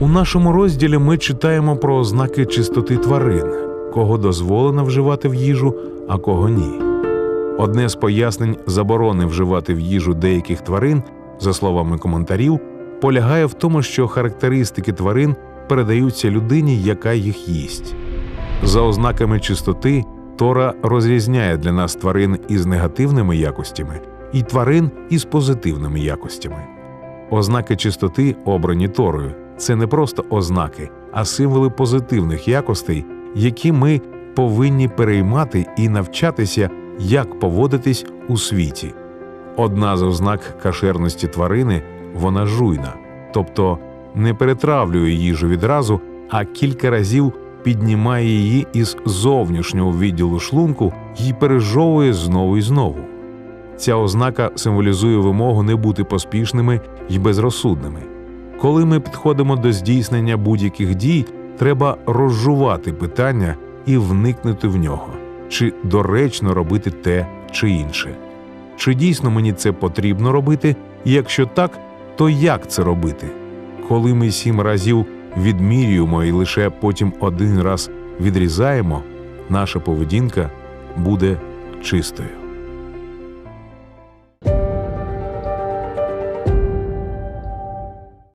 У нашому розділі ми читаємо про ознаки чистоти тварин, кого дозволено вживати в їжу, а кого ні. Одне з пояснень заборони вживати в їжу деяких тварин, за словами коментарів, полягає в тому, що характеристики тварин передаються людині, яка їх їсть. За ознаками чистоти Тора розрізняє для нас тварин із негативними якостями і тварин із позитивними якостями. Ознаки чистоти, обрані Торою, це не просто ознаки, а символи позитивних якостей, які ми повинні переймати і навчатися, як поводитись у світі. Одна з ознак кашерності тварини вона жуйна, тобто не перетравлює їжу відразу, а кілька разів піднімає її із зовнішнього відділу шлунку і пережовує знову і знову. Ця ознака символізує вимогу не бути поспішними й безрозсудними. Коли ми підходимо до здійснення будь-яких дій, треба розжувати питання і вникнути в нього, чи доречно робити те чи інше. Чи дійсно мені це потрібно робити, і якщо так, то як це робити? Коли ми сім разів відмірюємо і лише потім один раз відрізаємо, наша поведінка буде чистою.